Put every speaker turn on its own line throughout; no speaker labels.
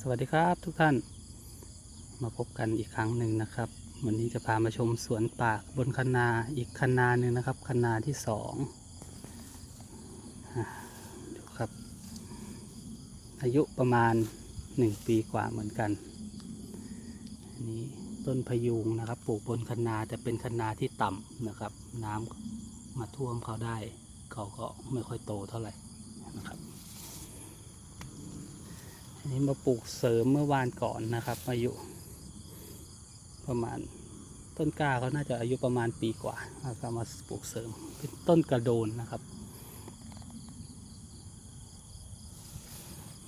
สวัสดีครับทุกท่านมาพบกันอีกครั้งหนึ่งนะครับ วันนี้จะพามาชมสวนป่าบนคันนาอีกคันนาหนึ่งนะครับคันนาที่สองดูครับ อายุประมาณหนึ่งปีกว่าเหมือนกันอันนี้ต้นพยุงนะครับ ปลูกบนคันนาแต่เป็นคันนาที่ต่ำนะครับ น้ำมาท่วมเขาได้ เขาก็ไม่ค่อยโตเท่าไหร่นะครับ อั นี้มาปลูกเสริมเมื่อวานก่อนนะครับ อายุ ประมาณต้นกล้าเขาน่าจะอายุประมาณปีกว่าแล้วก็มาปลูกเสริมเป็นต้นกระโดนนะครับ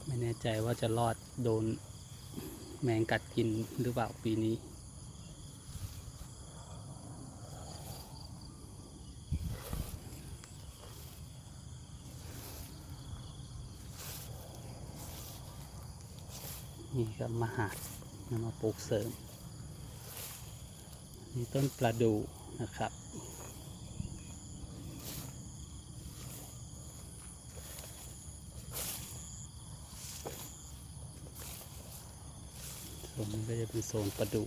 ไม่แน่ใจว่าจะรอดโดนแมงกัดกินหรือเปล่าปีนี้ นี่ก็มาหาดนำมาปลูกเสริม นี่ต้นประดูนะครับ ส่วนนี้ก็จะเป็นโซนประดู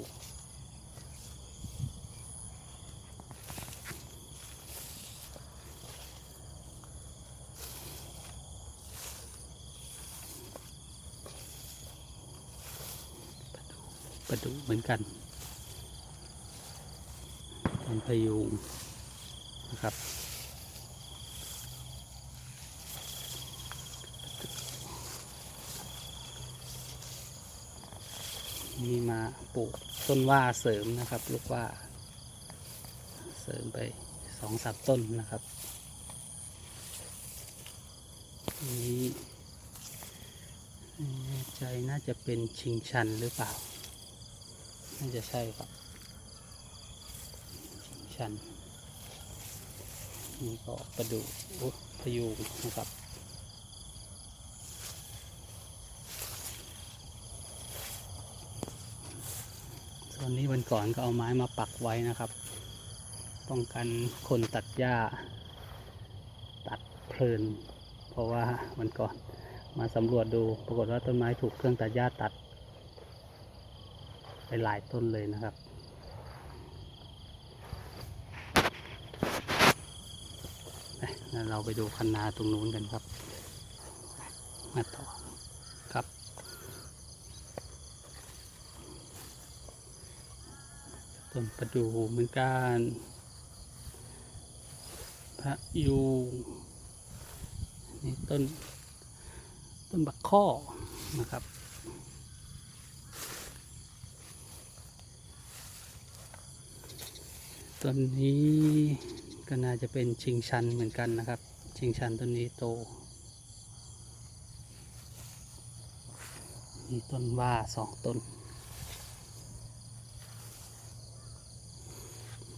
ประดู่เหมือนกันต้นพยุงนะครับนี่มาปลูกต้นว่าเสริมนะครับ ลูกว่า เสริมไปสองสามต้นนะครับนี่ไม่แน่ใจน่าจะเป็นชิงชันหรือเปล่า น่าจะใช่ครับชันนี่ก็ประดูพยูงนะครับส่วนนี้วันก่อนก็เอาไม้มาปักไว้นะครับ ป้องกันคนตัดหญ้า ตัดเพลิน เพราะว่าวันก่อนมาสำรวจดูปรากฏว่าต้นไม้ถูกเครื่องตัดหญ้าตัด ไปหลายต้นเลยนะครับ เราไปดูคันนาตรงนู้นกันครับ มาต่อครับต้นประดู่เหมือนกันพระยูนี่ต้นต้นบักข้อนะครับ ต้นนี้ก็น่าจะเป็นชิงชันเหมือนกันนะครับ ชิงชันต้นนี้โตมีต้นว่าสองต้น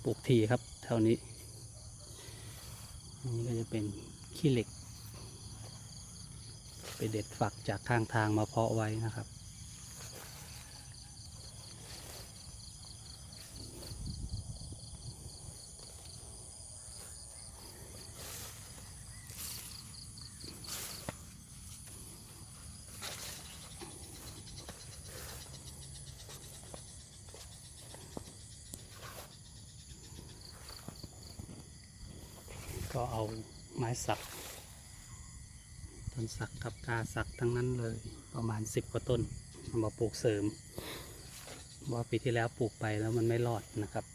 ปลูกทีครับแถวนี้ อันนี้ก็จะเป็นขี้เหล็ก ไปเด็ดฝักจากข้างทางมาเพาะไว้นะครับ ก็เอาไม้สัก ต้นสักกับกาสักทั้งนั้นเลยประมาณสิบกว่าต้นมาปลูกเสริมเพราะว่าปีที่แล้วปลูกไปแล้วมันไม่รอดนะครับ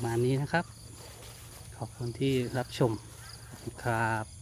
ประมาณนี้นะครับ ขอบคุณที่รับชมครับ